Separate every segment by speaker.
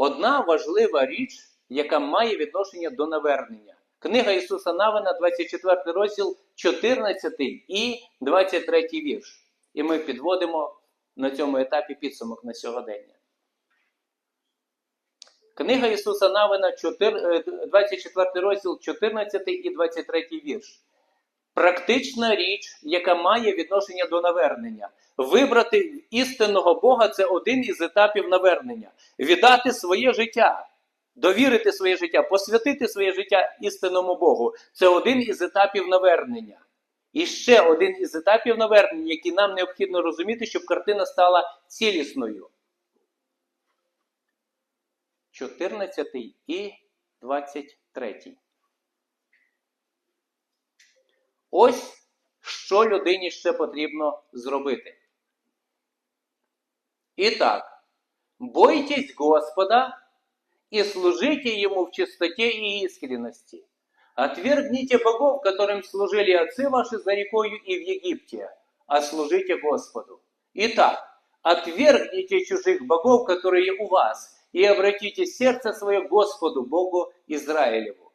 Speaker 1: одна важлива річ, яка має відношення до навернення. Книга Ісуса Навина, 24 розділ, 14 і 23 вірш. І ми підводимо на цьому етапі підсумок на сьогодення. Книга Ісуса Навина, 4, е, 24 розділ, 14 і 23 вірш. Практична річ, яка має відношення до навернення. Вибрати істинного Бога це один із етапів навернення. Віддати своє життя, довірити своє життя, посвятити своє життя істинному Богу це один із етапів навернення. І ще один із етапів навернення, який нам необхідно розуміти, щоб картина стала цілісною. 14 і 23. Ось що людині ще потрібно зробити. І так, бойтесь Господа и служите Ему в чистоте и искренности. Отвергните богов, которым служили отцы ваши за рекою и в Египте, а служите Господу. Итак, отвергните чужих богов, которые у вас, и обратите сердце свое к Господу, Богу Израилеву.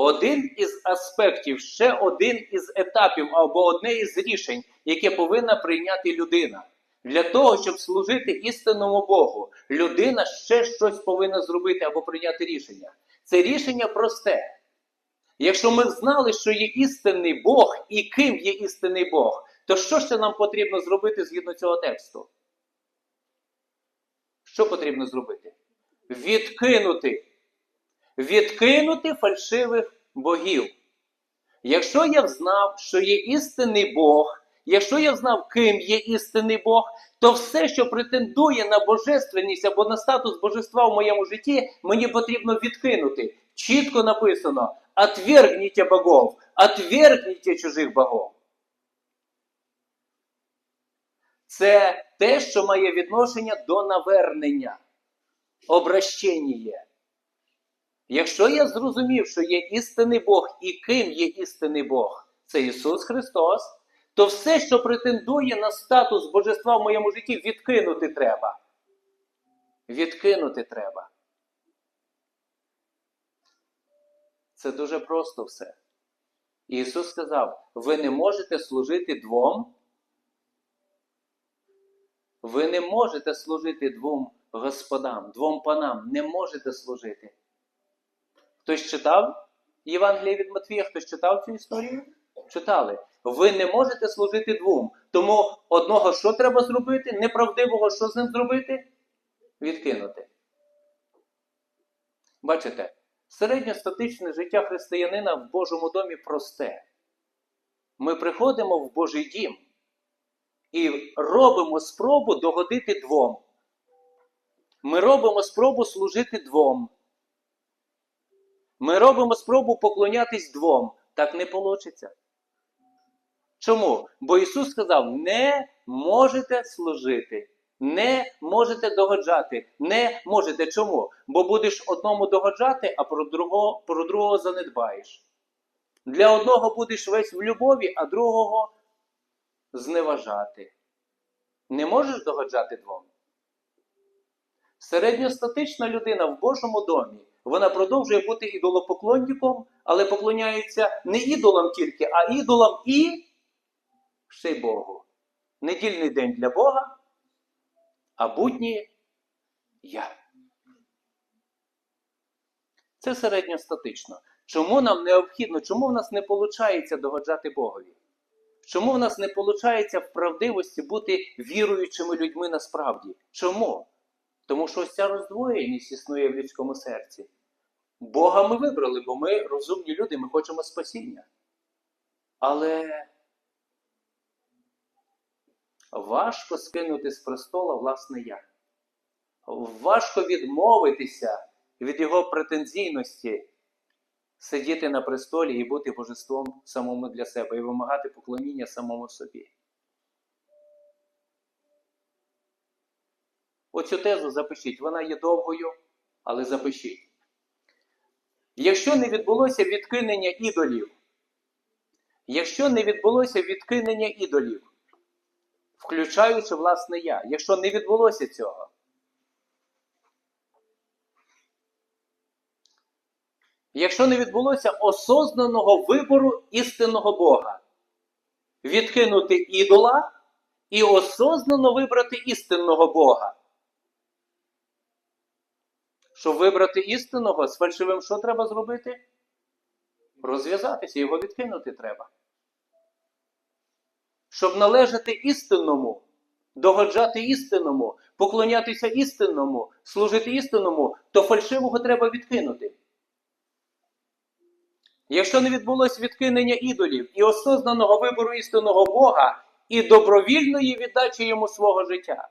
Speaker 1: Один із аспектів, ще один із етапів або одне із рішень, яке повинна прийняти людина. Для того, щоб служити істинному Богу, людина ще щось повинна зробити або прийняти рішення. Це рішення просте. Якщо ми знали, що є істинний Бог і ким є істинний Бог, то що ще нам потрібно зробити згідно цього тексту? Що потрібно зробити? Відкинути. Відкинути фальшивих богів. Якщо я взнав, що є істинний Бог, якщо я знав, ким є істинний Бог, то все, що претендує на божественність або на статус божества в моєму житті, мені потрібно відкинути. Чітко написано: отвергните богов, отвергните чужих богов. Це те, що має відношення до навернення, обращення. Якщо я зрозумів, що є істинний Бог і ким є істинний Бог, це Ісус Христос, то все, що претендує на статус божества в моєму житті, відкинути треба. Відкинути треба. Це дуже просто все. Ісус сказав: ви не можете служити двом. Ви не можете служити двом господам, двом панам. Не можете служити. Хтось читав Євангеліє від Матвія? Хтось читав цю історію? Читали. Ви не можете служити двом. Тому одного що треба зробити? Неправдивого, що з ним зробити? Відкинути. Бачите, середньостатичне життя християнина в Божому домі просте. Ми приходимо в Божий дім і робимо спробу догодити двом. Ми робимо спробу служити двом. Ми робимо спробу поклонятись двом. Так не вийде. Чому? Бо Ісус сказав: не можете служити, не можете догоджати, не можете. Чому? Бо будеш одному догоджати, а про другого, про другого занедбаєш. Для одного будеш весь в любові, а другого зневажати. Не можеш догоджати двом. Середньостатична людина в Божому домі, вона продовжує бути ідолопоклонником, але поклоняється не ідолам тільки, а ідолам і ще Богу. Недільний день для Бога, а будні я. Це середньостатично. Чому нам необхідно, чому в нас не виходить догоджати Богові? Чому в нас не виходить в правдивості бути віруючими людьми насправді? Чому? Тому що ось ця роздвоєність існує в людському серці. Бога ми вибрали, бо ми розумні люди, ми хочемо спасіння. Але важко скинути з престола власне я. Важко відмовитися від його претензійності, сидіти на престолі і бути божеством самому для себе, і вимагати поклоніння самому собі. Оцю тезу запишіть, вона є довгою, але запишіть. Якщо не відбулося відкинення ідолів, якщо не відбулося відкинення ідолів, включаючи власне я, якщо не відбулося цього, якщо не відбулося осознаного вибору істинного Бога, відкинути ідола і осознано вибрати істинного Бога. Щоб вибрати істинного, з фальшивим що треба зробити? Розв'язатися, його відкинути треба. Щоб належати істинному, догоджати істинному, поклонятися істинному, служити істинному, то фальшивого треба відкинути. Якщо не відбулось відкинення ідолів і осознаного вибору істинного Бога і добровільної віддачі йому свого життя,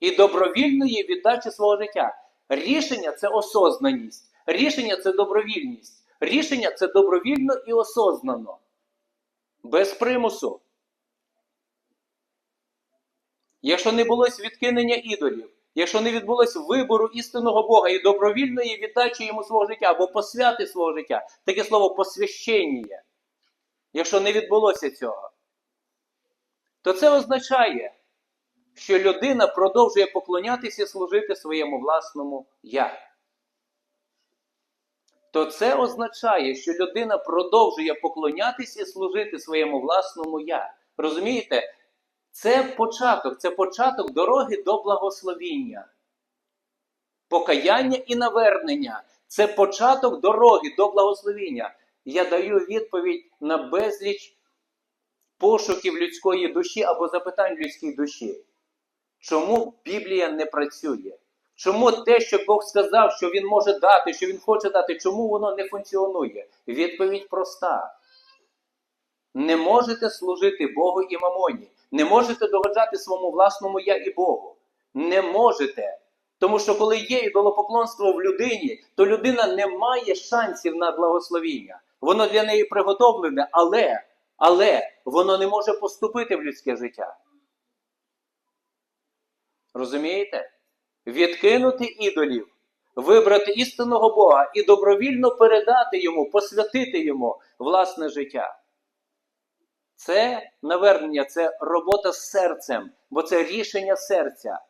Speaker 1: і добровільної віддачі свого життя. Рішення це осознаність, рішення це добровільність, рішення це добровільно і осознано, без примусу. Якщо не булось відкинення ідолів, якщо не відбулось вибору істинного Бога і добровільної віддачі йому свого життя або посвяти свого життя, таке слово посвящення, якщо не відбулося цього, то це означає, що людина продовжує поклонятися і служити своєму власному я. То це означає, що людина продовжує поклонятися і служити своєму власному я. Розумієте? Це початок, це початок дороги до благословіння. Покаяння і навернення це початок дороги до благословіння. Я даю відповідь на безліч пошуків людської душі або запитань людській душі. Чому Біблія не працює? Чому те, що Бог сказав, що Він може дати, що Він хоче дати, чому воно не функціонує? Відповідь проста. Не можете служити Богу і мамоні. Не можете догоджати своєму власному я і Богу. Не можете. Тому що коли є ідолопоклонство в людині, то людина не має шансів на благословіння. Воно для неї приготовлене, але, але воно не може поступити в людське життя. Розумієте? Відкинути ідолів, вибрати істинного Бога і добровільно передати йому, посвятити йому власне життя. Це навернення, це робота з серцем, бо це рішення серця.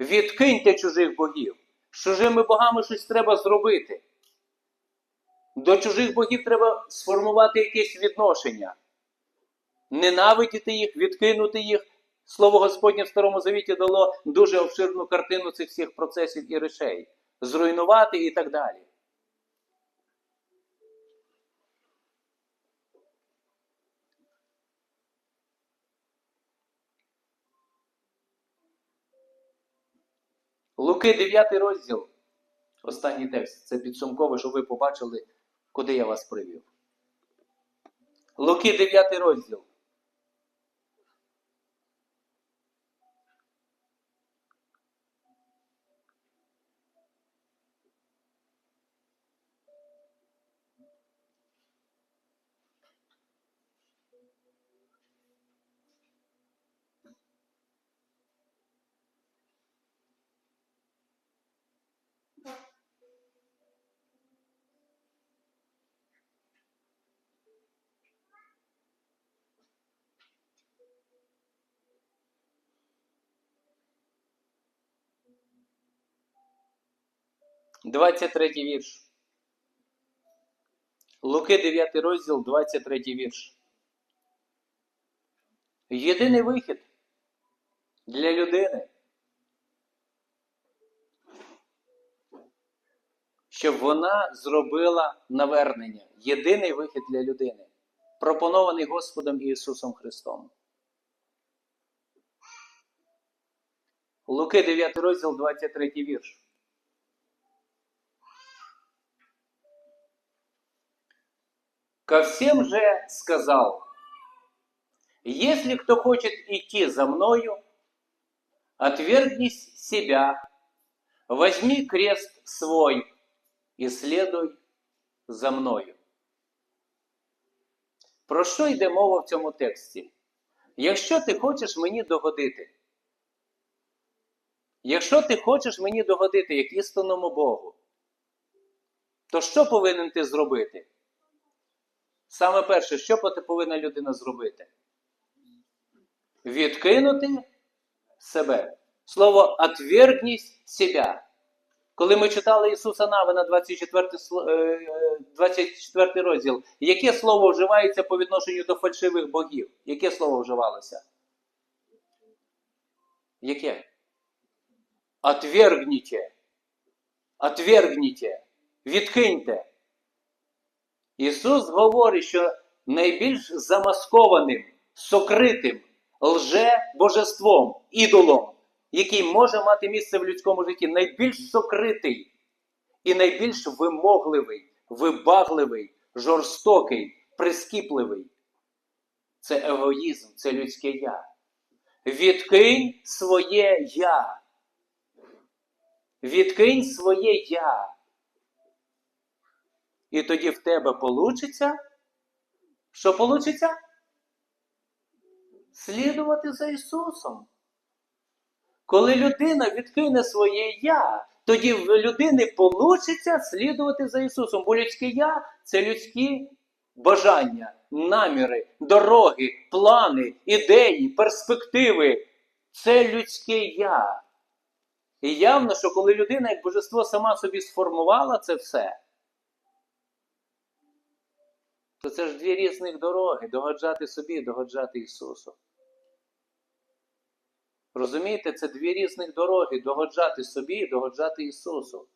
Speaker 1: Відкиньте чужих богів. З чужими богами щось треба зробити. До чужих богів треба сформувати якесь відношення. Ненавидіти їх, відкинути їх. Слово Господнє в Старому Завіті дало дуже обширну картину цих всіх процесів і речей. Зруйнувати і так далі. Луки 9 розділ. Останній текст. Це підсумково, щоб ви побачили, куди я вас привів. Луки 9 розділ. Двадцять третій вірш. Луки 9 розділ, 23 вірш. Єдиний вихід для людини, щоб вона зробила навернення. Єдиний вихід для людини, пропонований Господом Ісусом Христом. Луки 9 розділ, 23 вірш. Ко всем же сказал, если кто хочет идти за мною, отвергнись себя, возьми крест свой и следуй за мною. Про що йде мова в цьому тексті? Якщо ти хочеш мені догодити, якщо ти хочеш мені догодити як істинному Богу, то що повинен ти зробити? Саме перше, що повинна людина зробити? Відкинути себе. Слово «отвергнись себя». Коли ми читали Ісуса Навина 24, сл- е, е, 24 розділ, яке слово вживається по відношенню до фальшивих богів? Яке слово вживалося? Яке? Отвергніте. Отвергніте. Відкиньте. Ісус говорить, що найбільш замаскованим, сокритим, лже-божеством, ідолом, який може мати місце в людському житті, найбільш сокритий і найбільш вимогливий, вибагливий, жорстокий, прискіпливий. Це егоїзм, це людське я. Відкинь своє я. Відкинь своє я. І тоді в тебе получиться. Що получиться? Слідувати за Ісусом. Коли людина відкине своє я, тоді в людини получиться слідувати за Ісусом. Бо людське я це людські бажання, наміри, дороги, плани, ідеї, перспективи. Це людське я. І явно, що коли людина, як божество, сама собі сформувала це все, то це ж дві різних дороги догоджати собі догоджати Ісусу. Розумієте, це дві різних дороги догоджати собі і догоджати Ісусу.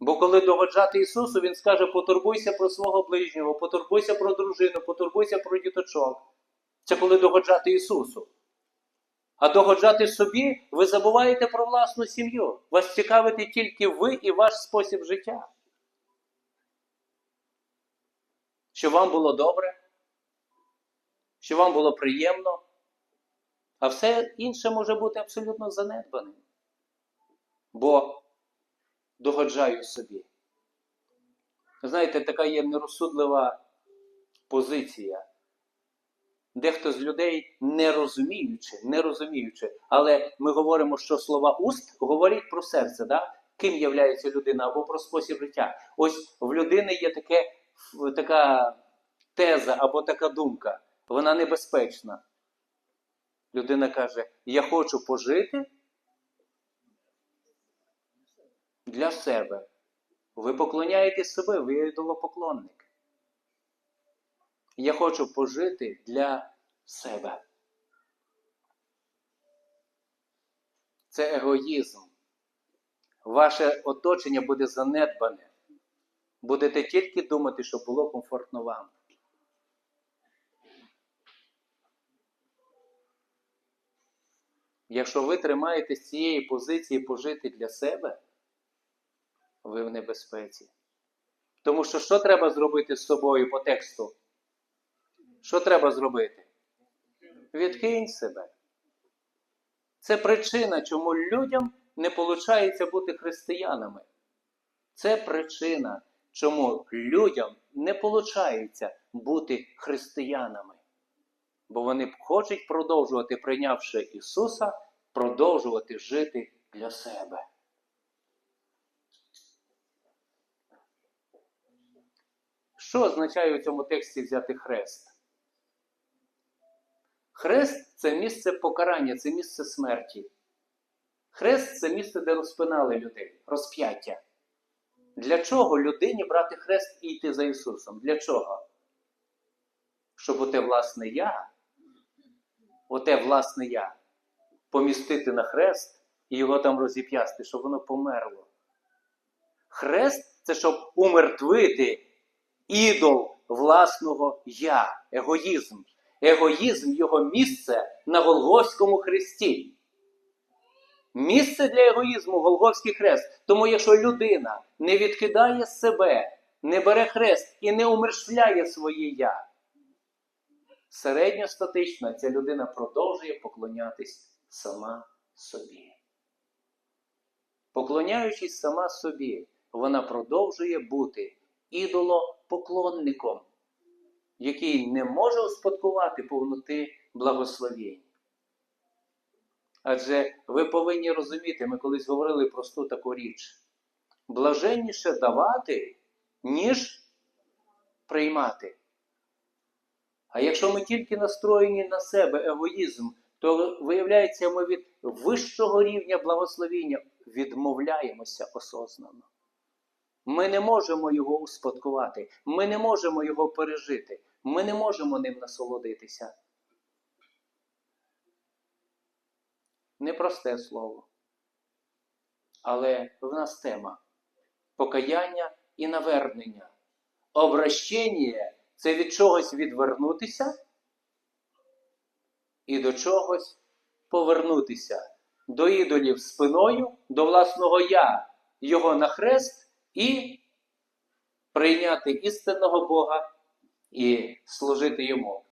Speaker 1: Бо коли догоджати Ісусу, Він скаже: потурбуйся про свого ближнього, потурбуйся про дружину, потурбуйся про діточок. Це коли догоджати Ісусу. А догоджати собі, ви забуваєте про власну сім'ю. Вас цікавите тільки ви і ваш спосіб життя. Щоб вам було добре, щоб вам було приємно, а все інше може бути абсолютно занедбаним. Бо догоджаю собі. Знаєте, така є нерозсудлива позиція. Дехто з людей не розуміючи, не розуміючи, але ми говоримо, що слова уст говорять про серце, да? ким являється людина або про спосіб життя. Ось в людини є таке, така теза або така думка, вона небезпечна. Людина каже: Я хочу пожити для себе. Ви поклоняєте себе, ви ідолопоклонник. Я хочу пожити для себе. Це егоїзм. Ваше оточення буде занедбане. Будете тільки думати, щоб було комфортно вам. Якщо ви тримаєтесь цієї позиції пожити для себе, ви в небезпеці. Тому що що треба зробити з собою по тексту? Що треба зробити? Відкинь себе. Це причина, чому людям не виходить бути християнами. Це причина, чому людям не виходить бути християнами. Бо вони хочуть продовжувати, прийнявши Ісуса, продовжувати жити для себе. Що означає у цьому тексті взяти хрест? Хрест це місце покарання, це місце смерті. Хрест це місце, де розпинали людей, розп'яття. Для чого людині брати хрест і йти за Ісусом? Для чого? Щоб оте власне я, оте власне я, помістити на хрест і його там розіп'ясти, щоб воно померло. Хрест це щоб умертвити ідол власного я, егоїзм. Егоїзм його місце на Голгофському хресті. Місце для егоїзму Голгофський хрест. Тому якщо людина не відкидає себе, не бере хрест і не умершвляє своє я, середньостатично ця людина продовжує поклонятись сама собі. Поклоняючись сама собі, вона продовжує бути ідолопоклонником, який не може успадкувати повноти благословень. Адже ви повинні розуміти, ми колись говорили просту таку річ. Блаженніше давати, ніж приймати. А якщо ми тільки настроєні на себе егоїзм, то виявляється, ми від вищого рівня благословіння відмовляємося осознано. Ми не можемо його успадкувати, ми не можемо його пережити, ми не можемо ним насолодитися. Непросте слово. Але в нас тема покаяння і навернення. Обращення це від чогось відвернутися і до чогось повернутися. До ідолів спиною, до власного я, його на хрест і прийняти істинного Бога і служити йому.